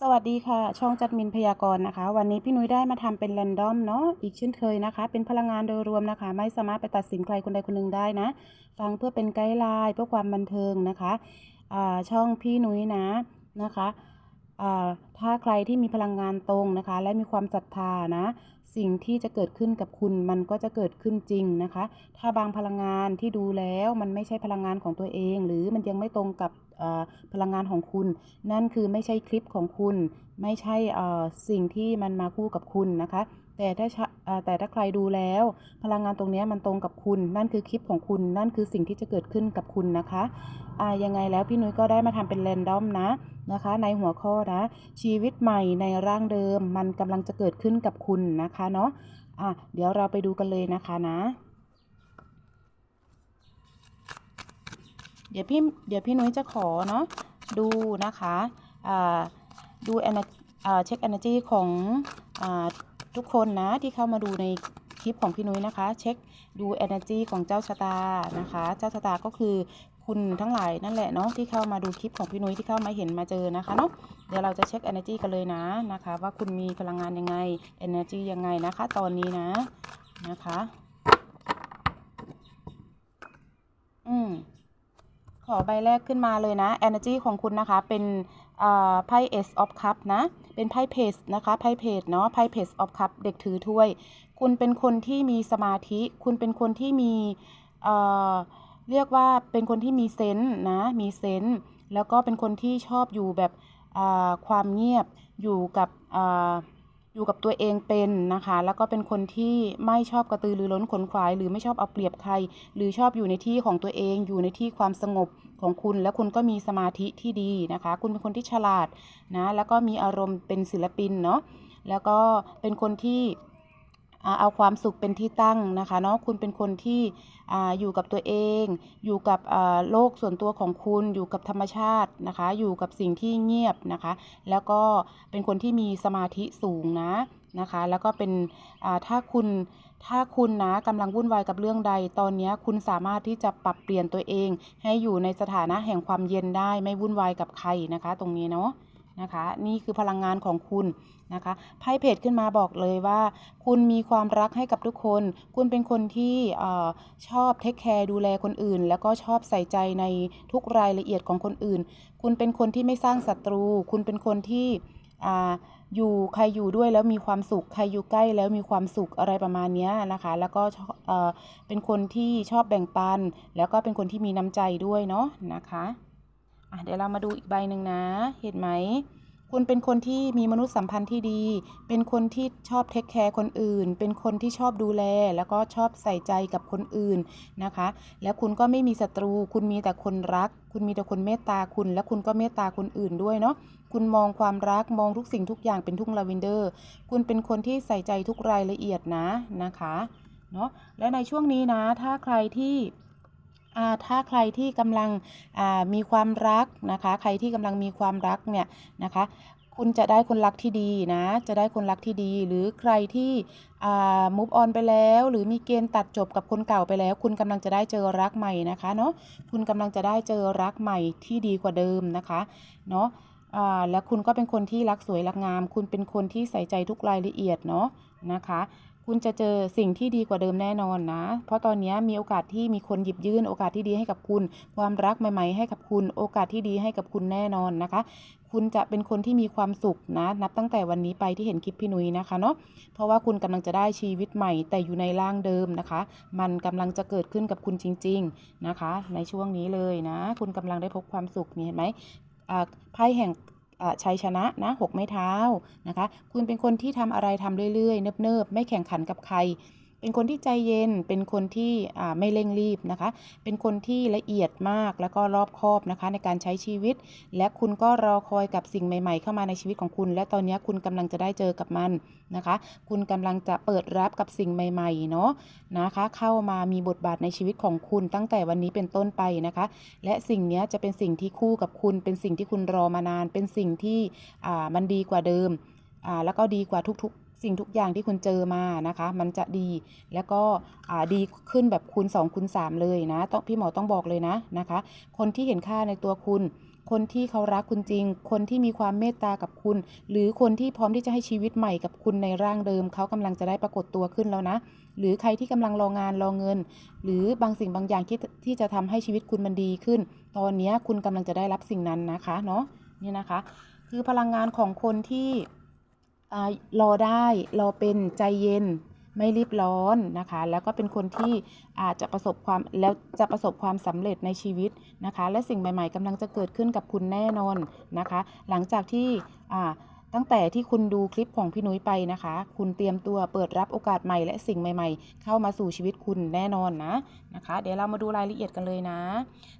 สวัสดีค่ะ ช่องจัดมินพยากรณ์นะคะ วันนี้พี่นุ้ยได้มาทำเป็นแรนดอมเนาะอีกเช่นเคยนะคะ เป็นพลังงานโดยรวมนะคะ ไม่สามารถไปตัดสินใครคนใดคนหนึ่งได้นะ ฟังเพื่อเป็นไกด์ไลน์เพื่อความบันเทิงนะคะอ่าช่องพี่นุ้ยนะนะคะ ถ้าใครที่มีพลังงานตรงนะคะ และมีความศรัทธานะ สิ่งที่จะเกิดขึ้นกับคุณมันก็จะเกิดขึ้นจริงนะคะ ถ้าบางพลังงานที่ดูแล้วมันไม่ใช่พลังงานของตัวเอง หรือมันยังไม่ตรงกับพลังงานของคุณ นั่นคือไม่ใช่คลิปของคุณ ไม่ใช่สิ่งที่มันมาคู่กับคุณนะคะ แต่ถ้าแต่ถ้าใครดูแล้ว พลังงานตรงนี้มันตรงกับคุณ นั่นคือคลิปของคุณ นั่นคือสิ่งที่จะเกิดขึ้นกับคุณนะคะอ่ายังไงแล้วพี่นุ้ยก็ได้มาทำเป็นแรนดอมนะนะคะ ในหัวข้อนะ ชีวิตใหม่ในร่างเดิม มันกำลังจะเกิดขึ้นกับคุณนะคะเนาะอะเดี๋ยวเราไปดูกันเลยนะคะนะ เดี๋ยวพี่เดี๋ยวพี่นุ้ยจะขอเนาะดูนะคะอ่าดูแอนอ่าเช็ค energy ของอ่า ทุกคนนะที่เข้ามาดูในคลิปของพี่นุ้ยนะคะ เช็คดู energy ของเจ้าชะตานะคะ เจ้าชะตาก็คือคุณทั้งหลายนั่นแหละเนาะที่เข้ามาดูคลิปของพี่นุ้ยที่เข้ามาเห็นมาเจอนะคะเนาะเดี๋ยวเราจะเช็ค energy กันเลยนะนะคะ ว่าคุณมีพลังงานยังไง energy ยังไงนะคะ ตอนนี้นะนะคะอืมขอใบแรกขึ้นมาเลยนะ energy ของคุณนะคะเป็น ไพ่เอสออฟคัพนะ เป็นไพ่เพจนะคะไพ่เพจเนาะไพ่เพสออฟคัพเด็กถือถ้วย คุณเป็นคนที่มีสมาธิ คุณเป็นคนที่มีเอ่อเรียกว่าเป็นคนที่มีเซนส์นะ มีเซนส์แล้วก็เป็นคนที่ชอบอยู่แบบความเงียบอยู่กับ อยู่กับตัวเองเป็นนะคะ แล้วก็เป็นคนที่ไม่ชอบกระตือรือร้นขนขวาย หรือไม่ชอบเอาเปรียบใคร หรือชอบอยู่ในที่ของตัวเอง อยู่ในที่ความสงบของคุณ และคุณก็มีสมาธิที่ดีนะคะ คุณเป็นคนที่ฉลาดนะ แล้วก็มีอารมณ์เป็นศิลปินเนาะ แล้วก็เป็นคนที่ เอาความสุขเป็นที่ตั้งนะคะเนาะคุณเป็นคนที่ออยู่กับตัวเอง อยู่กับโลกส่วนตัวของคุณอยู่กับธรรมชาตินะคะ อยู่กับสิ่งที่เงียบนะคะ แล้วก็เป็นคนที่มีสมาธิสูงนะนะคะ แล้วก็เป็นถ้าคุณถ้าคุณนะกำลังวุ่นวายกับเรื่องใด ตอนนี้คุณสามารถที่จะปรับเปลี่ยนตัวเอง ให้อยู่ในสถานะแห่งความเย็นได้ไม่วุ่นวายกับใครนะคะ ตรงนี้เนาะ นะคะ นี่คือพลังงานของคุณนะคะไพ่เพจขึ้นมาบอกเลยว่า คุณมีความรักให้กับทุกคน คุณเป็นคนที่อชอบเทคแคร์ดูแลคนอื่น แล้วก็ชอบใส่ใจในทุกรายละเอียดของคนอื่น คุณเป็นคนที่ไม่สร้างศัตรู คุณเป็นคนที่ออยู่ใครอยู่ด้วยแล้วมีความสุข ใครอยู่ใกล้แล้วมีความสุขอะไรประมาณนี้นะคะ แล้วก็เป็นคนที่ชอบแบ่งปัน แล้วก็เป็นคนที่มีน้ำใจด้วยเนาะนะคะ อะเดี๋ยวเรามาดูอีกใบหนึ่งนะ เห็นไหม คุณเป็นคนที่มีมนุษยสัมพันธ์ที่ดี เป็นคนที่ชอบเทคแคร์คนอื่น เป็นคนที่ชอบดูแล แล้วก็ชอบใส่ใจกับคนอื่นนะคะ แล้วคุณก็ไม่มีศัตรู คุณมีแต่คนรัก คุณมีแต่คนเมตตาคุณ และคุณก็เมตตาคนอื่นด้วยเนาะ คุณมองความรัก มองทุกสิ่งทุกอย่างเป็นทุ่งลาเวนเดอร์ คุณเป็นคนที่ใส่ใจทุกรายละเอียดนะนะคะ เนาะ และในช่วงนี้นะ ถ้าใครที่ ถ้าใครที่กำลังอ่ามีความรักนะคะ ใครที่กำลังมีความรักเนี่ยนะคะ คุณจะได้คนรักที่ดีนะ จะได้คนรักที่ดี หรือใครที่อ่า move on ไปแล้ว หรือมีเกณฑ์ตัดจบกับคนเก่าไปแล้ว คุณกำลังจะได้เจอรักใหม่นะคะเนาะ คุณกำลังจะได้เจอรักใหม่ที่ดีกว่าเดิมนะคะเนาะอ่าและคุณก็เป็นคนที่รักสวยรักงาม คุณเป็นคนที่ใส่ใจทุกรายละเอียดเนาะนะคะ คุณจะเจอสิ่งที่ดีกว่าเดิมแน่นอนนะ เพราะตอนนี้มีโอกาสที่มีคนหยิบยื่น โอกาสที่ดีให้กับคุณ ความรักใหม่ ๆ ให้กับคุณ โอกาสที่ดีให้กับคุณแน่นอนนะคะ คุณจะเป็นคนที่มีความสุขนะ นับตั้งแต่วันนี้ไปที่เห็นคลิปพี่นุ้ยนะคะเนาะ เพราะว่าคุณกำลังจะได้ชีวิตใหม่ แต่อยู่ในร่างเดิมนะคะ มันกำลังจะเกิดขึ้นกับคุณจริง ๆนะคะ ในช่วงนี้เลยนะ คุณกำลังได้พบความสุขนี่เห็นไหมอ่าไพ่แห่ง ชัยชนะนะหกไม้เท้านะคะ คุณเป็นคนที่ทำอะไรทำเรื่อยๆ เนิบๆ ไม่แข่งขันกับใคร เป็นคนที่ใจเย็น เป็นคนที่ไม่เร่งรีบนะคะ เป็นคนที่ละเอียดมากแล้วก็รอบคอบนะคะในการใช้ชีวิต และคุณก็รอคอยกับสิ่งใหม่ๆ เข้ามาในชีวิตของคุณ และตอนนี้คุณกำลังจะได้เจอกับมันนะคะ คุณกำลังจะเปิดรับกับสิ่งใหม่ๆเนาะนะคะ เข้ามามีบทบาทในชีวิตของคุณตั้งแต่วันนี้เป็นต้นไปนะคะ และสิ่งนี้จะเป็นสิ่งที่คู่กับคุณ เป็นสิ่งที่คุณรอมานาน เป็นสิ่งที่มันดีกว่าเดิมแล้วก็ดีกว่าทุก สิ่งทุกอย่างที่คุณเจอมานะคะ มันจะดีแล้วก็ดีขึ้นแบบคูณ2คูณ3เลยนะต้องพี่หมอต้องบอกเลยนะนะคะ คนที่เห็นค่าในตัวคุณ คนที่เขารักคุณจริง คนที่มีความเมตตากับคุณ หรือคนที่พร้อมที่จะให้ชีวิตใหม่กับคุณในร่างเดิม เขากำลังจะได้ปรากฏตัวขึ้นแล้วนะ หรือใครที่กำลังรองานรอเงิน หรือบางสิ่งบางอย่างที่ที่จะทำให้ชีวิตคุณมันดีขึ้น ตอนนี้คุณกำลังจะได้รับสิ่งนั้นนะคะเนาะนี่นะคะ คือพลังงานของคนที่ รอได้รอเป็นใจเย็นไม่รีบร้อนนะคะ แล้วก็เป็นคนที่อาจจะประสบความแล้วจะประสบความสำเร็จในชีวิตนะคะ และสิ่งใหม่ ๆกำลังจะเกิดขึ้นกับคุณแน่นอนนะคะ หลังจากที่ตั้งแต่ที่คุณดูคลิปของพี่นุ้ยไปนะคะ คุณเตรียมตัวเปิดรับโอกาสใหม่ และสิ่งใหม่ ๆ เข้ามาสู่ชีวิตคุณแน่นอนนะนะคะ เดี๋ยวเรามาดูรายละเอียดกันเลยนะ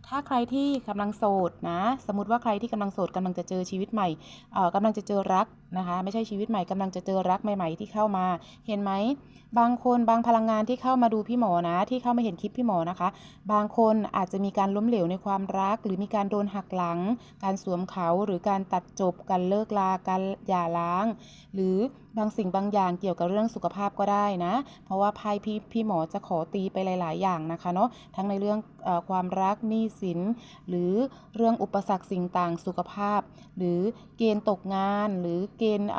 ถ้าใครที่กำลังโสดนะ สมมติว่าใครที่กำลังโสดกำลังจะเจอชีวิตใหม่เอ่อกำลังจะเจอรัก นะคะ ไม่ใช่ชีวิตใหม่กำลังจะเจอรักใหม่ ๆ ที่เข้ามา เห็นไหม บางคนบางพลังงานที่เข้ามาดูพี่หมอนะ ที่เข้ามาเห็นคลิปพี่หมอนะคะ บางคนอาจจะมีการล้มเหลวในความรัก หรือมีการโดนหักหลัง การสวมเขาหรือการตัดจบการเลิกลาการหย่าร้าง หรือ บางสิ่งบางอย่างเกี่ยวกับเรื่องสุขภาพก็ได้นะ เพราะว่าไพ่พี่พี่หมอจะขอตีไปหลาย ๆ อย่างนะคะเนาะทั้งในเรื่องอความรักหนี้สิน หรือเรื่องอุปสรรคสิ่งต่างสุขภาพ หรือเกณฑ์ตกงาน หรือเกณฑ์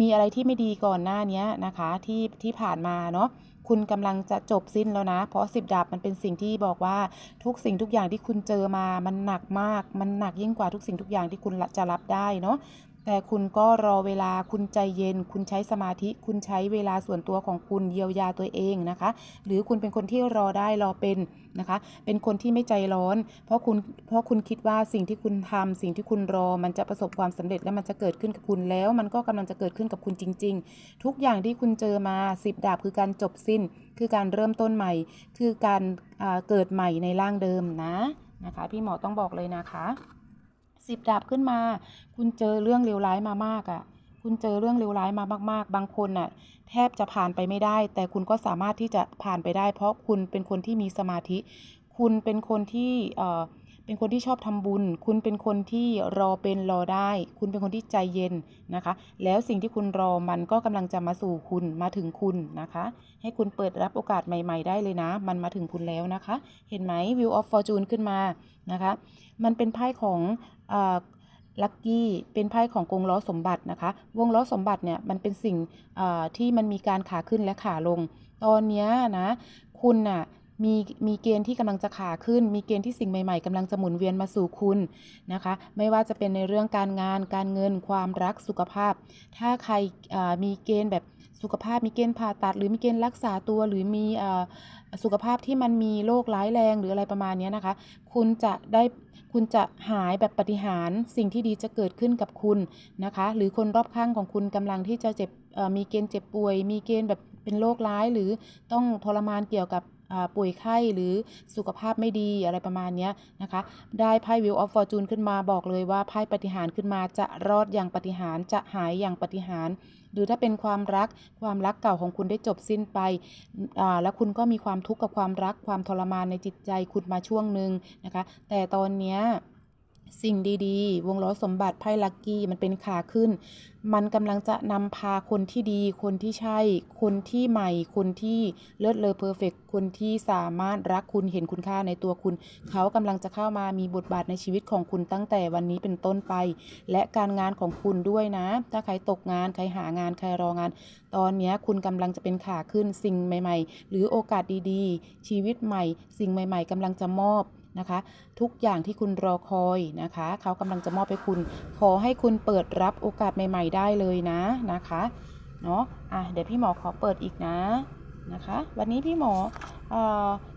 มีอะไรที่ไม่ดีก่อนหน้านี้นะคะที่ที่ผ่านมาเนาะคุณกำลังจะจบสิ้นแล้วนะ เพราะสิบดาบมันเป็นสิ่งที่บอกว่าทุกสิ่งทุกอย่างที่คุณเจอมา มันหนักมาก มันหนักยิ่งกว่าทุกสิ่งทุกอย่างที่คุณจะรับได้เนาะ แต่คุณก็รอเวลาคุณใจเย็น คุณใช้สมาธิ คุณใช้เวลาส่วนตัวของคุณเยียวยาตัวเองนะคะ หรือคุณเป็นคนที่รอได้รอเป็นนะคะ เป็นคนที่ไม่ใจร้อน เพราะคุณเพราะคุณคิดว่าสิ่งที่คุณทำสิ่งที่คุณรอมันจะประสบความสำเร็จและมันจะเกิดขึ้นกับคุณแล้ว มันก็กำลังจะเกิดขึ้นกับคุณจริง ๆ ทุกอย่างที่คุณเจอมาสิบดาบคือการจบสิ้น คือการเริ่มต้นใหม่ คือการอ่าเกิดใหม่ในร่างเดิมนะนะคะ พี่หมอต้องบอกเลยนะคะ สิบดาบขึ้นมา คุณเจอเรื่องเลวร้ายมามากอะ่ะ คุณเจอเรื่องเลวร้ายมามาก ๆ บางคนน่ะ แทบจะผ่านไปไม่ได้ แต่คุณก็สามารถที่จะผ่านไปได้ เพราะคุณเป็นคนที่มีสมาธิ คุณเป็นคนที่เอ่อ เป็นคนที่ชอบทำบุญ คุณเป็นคนที่รอเป็นรอได้ คุณเป็นคนที่ใจเย็นนะคะ แล้วสิ่งที่คุณรอมันก็กำลังจะมาสู่คุณมาถึงคุณนะคะ ให้คุณเปิดรับโอกาสใหม่ ๆ ได้เลยนะ มันมาถึงคุณแล้วนะคะ เห็นไหม Wheel of Fortune ขึ้นมานะคะ มันเป็นไพ่ของอ่อลัคกี้เป็นไพ่ของกงล้อสมบัตินะคะ วงล้อสมบัติเนี่ยมันเป็นสิ่งอ่อที่มันมีการขาขึ้นและขาลง ตอนนี้นะ คุณน่ะ มีมีเกณฑ์ที่กำลังจะขาขึ้น มีเกณฑ์ที่สิ่งใหม่ๆกำลังจะหมุนเวียนมาสู่คุณนะคะ ไม่ว่าจะเป็นในเรื่องการงาน การเงิน ความรัก สุขภาพ ถ้าใครมีเกณฑ์แบบสุขภาพมีเกณฑ์ผ่าตัด หรือมีเกณฑ์รักษาตัว หรือมีสุขภาพที่มันมีโรคร้ายแรงหรืออะไรประมาณนี้นะคะ คุณจะได้คุณจะหายแบบปฏิหารสิ่งที่ดีจะเกิดขึ้นกับคุณนะคะ หรือคนรอบข้างของคุณกำลังที่จะเจ็บมีเกณฑ์เจ็บป่วย มีเกณฑ์แบบเป็นโรคร้ายหรือต้องทรมานเกี่ยวกับ ป่วยไข้หรือสุขภาพไม่ดีอะไรประมาณนี้นะคะ ได้ไพ่ Wheel of Fortune ขึ้นมาบอกเลยว่าไพ่ปฏิหารขึ้นมาจะรอดอย่างปฏิหารจะหายอย่างปฏิหาร หรือถ้าเป็นความรักความรักเก่าของคุณได้จบสิ้นไป แล้วคุณก็มีความทุกข์กับความรักความทรมานในจิตใจคุณมาช่วงหนึ่งนะคะ แต่ตอนเนี้ย สิ่งดีๆ วงล้อสมบัติไพ่ลัคกี้มันเป็นขาขึ้น มันกำลังจะนำพาคนที่ดี คนที่ใช่ คนที่ใหม่ คนที่เลิศเลอเพอร์เฟกคนที่สามารถรักคุณเห็นคุณค่าในตัวคุณ เขากำลังจะเข้ามามีบทบาทในชีวิตของคุณตั้งแต่วันนี้เป็นต้นไป และการงานของคุณด้วยนะ ถ้าใครตกงานใครหางานใครรองาน ตอนนี้คุณกำลังจะเป็นขาขึ้นสิ่งใหม่ ๆ หรือโอกาสดีๆ ชีวิตใหม่ สิ่งใหม่ ๆกำลังจะมอบ นะคะ ทุกอย่างที่คุณรอคอยนะคะ เขากำลังจะมอบให้คุณ ขอให้คุณเปิดรับโอกาสใหม่ ๆ ได้เลยนะนะคะเนาะอะเดี๋ยวพี่หมอขอเปิดอีกนะนะคะ วันนี้พี่หมอเอ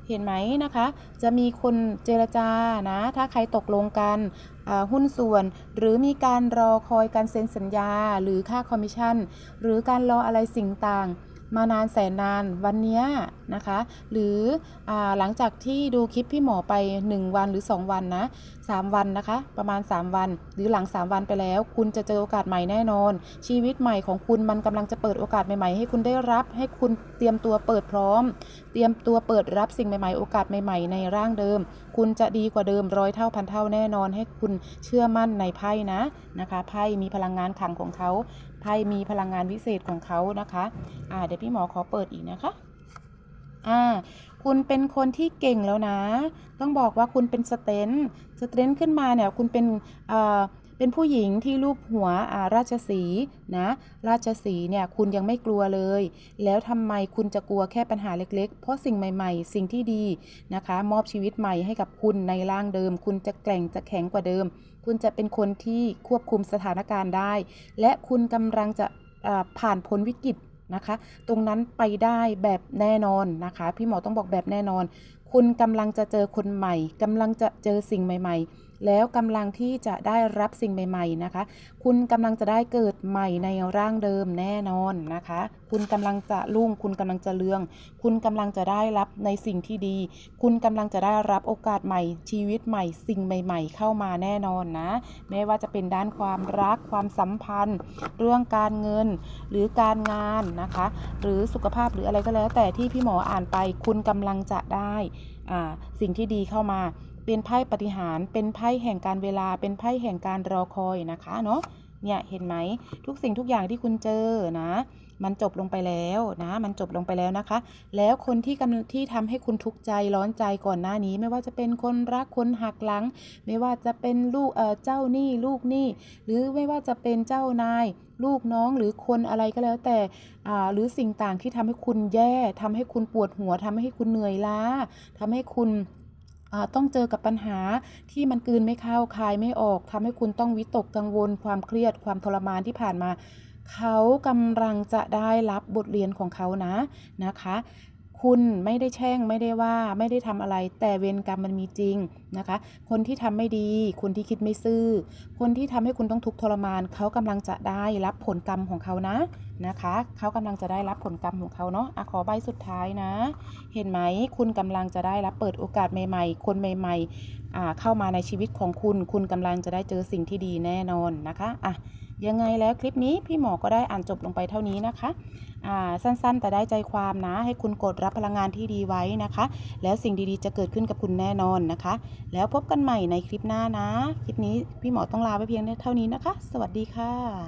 เห็นไหมนะคะ จะมีคนเจรจานะ ถ้าใครตกลงกันหุ้นส่วน หรือมีการรอคอยการเซ็นสัญญา หรือค่าคอมมิชชั่น หรือการรออะไรสิ่งต่าง มานานแสนนานวันนี้นะคะ หรืออหลังจากที่ดูคลิปพี่หมอไป 1 วันหรือ 2 วันนะ 3 วันนะคะ ประมาณ 3 วัน หรือหลัง 3 วันไปแล้ว คุณจะเจอโอกาสใหม่แน่นอน ชีวิตใหม่ของคุณมันกำลังจะเปิดโอกาสใหม่ๆ ให้คุณได้รับ ให้คุณเตรียมตัวเปิดพร้อม เตรียมตัวเปิดรับสิ่งใหม่ๆ โอกาสใหม่ ๆ ในร่างเดิม คุณจะดีกว่าเดิมร้อยเท่าพันเท่าแน่นอน ให้คุณเชื่อมั่นในไพ่นะนะคะไพ่มีพลังงานขังของเขา ไพ่มีพลังงานวิเศษของเขานะคะอ่าเดี๋ยวพี่หมอขอเปิดอีกนะคะอ่าคุณเป็นคนที่เก่งแล้วนะ ต้องบอกว่าคุณเป็นสเตนสเตนขึ้นมาเนี่ยคุณเป็นเอ่อเป็นผู้หญิงที่รูปหัวอ่าราชสีนะ ราชสีเนี่ยคุณยังไม่กลัวเลย แล้วทำไมคุณจะกลัวแค่ปัญหาเล็ก ๆ เพราะสิ่งใหม่ๆ สิ่งที่ดีนะคะ มอบชีวิตใหม่ให้กับคุณในร่างเดิม คุณจะแกร่งจะแข็งกว่าเดิม คุณจะเป็นคนที่ควบคุมสถานการณ์ได้ และคุณกำลังจะผ่านพ้นวิกฤตนะคะ ตรงนั้นไปได้แบบแน่นอนนะคะ พี่หมอต้องบอกแบบแน่นอน คุณกำลังจะเจอคนใหม่กำลังจะเจอสิ่งใหม่ ๆ แล้วกำลังที่จะได้รับสิ่งใหม่ ๆนะคะ คุณกำลังจะได้เกิดใหม่ในร่างเดิมแน่นอนนะคะ คุณกำลังจะรุ่ง คุณกำลังจะเลือง คุณกำลังจะได้รับในสิ่งที่ดี คุณกำลังจะได้รับโอกาสใหม่ ชีวิตใหม่ สิ่งใหม่ ๆ เข้ามาแน่นอนนะ ไม่ว่าจะเป็นด้านความรัก ความสัมพันธ์ เรื่องการเงิน หรือการงานนะคะ หรือสุขภาพหรืออะไรก็แล้ว แต่ที่พี่หมออ่านไป คุณกำลังจะได้สิ่งที่ดีเข้ามา เป็นไพ่ปฏิหาร เป็นไพ่แห่งการเวลา เป็นไพ่แห่งการรอคอยนะคะเนาะ เนี่ยเห็นไหมทุกสิ่งทุกอย่างที่คุณเจอนะ มันจบลงไปแล้วนะ มันจบลงไปแล้วนะคะ แล้วคนที่กำที่ทำให้คุณทุกข์ใจร้อนใจก่อนหน้านี้ ไม่ว่าจะเป็นคนรักคนหักหลัง ไม่ว่าจะเป็นลูกเอ่อเจ้าหนี้ลูกหนี้หรือไม่ว่าจะเป็นเจ้านายลูกน้องหรือคนอะไรก็แล้วแต่อ่าหรือสิ่งต่างที่ทำให้คุณแย่ทำให้คุณปวดหัวทำให้คุณเหนื่อยล้าทำให้คุณ ต้องเจอกับปัญหาที่มันกืนไม่เข้าคายไม่ออกทำให้คุณต้องวิตกกังวล ความเครียดความทรมานที่ผ่านมา เขากำลังจะได้รับบทเรียนของเขานะนะคะคุณไม่ได้แช่งไม่ได้ว่าไม่ได้ทำอะไร แต่เวรกรรมมันมีจริงนะคะ คนที่ทำไม่ดี คนที่คิดไม่ซื่อ คนที่ทำให้คุณต้องทุกข์ทรมาน เขากำลังจะได้รับผลกรรมของเขานะ นะคะ เขากำลังจะได้รับผลกรรมของเขาเนาะอะขอใบสุดท้ายนะ เห็นไหมคุณกำลังจะได้รับเปิดโอกาสใหม่ ๆ คนใหม่ๆอเข้ามาในชีวิตของคุณ คุณกำลังจะได้เจอสิ่งที่ดีแน่นอนนะคะอะยังไงแล้วคลิปนี้พี่หมอก็ได้อ่านจบลงไปเท่านี้นะคะสั้นๆ แต่ได้ใจความนะ ให้คุณกดรับพลังงานที่ดีไว้นะคะ แล้วสิ่งดีๆจะเกิดขึ้นกับคุณแน่นอนนะคะ แล้วพบกันใหม่ในคลิปหน้านะ คลิปนี้พี่หมอต้องลาไปเพียงเท่านี้นะคะ สวัสดีค่ะ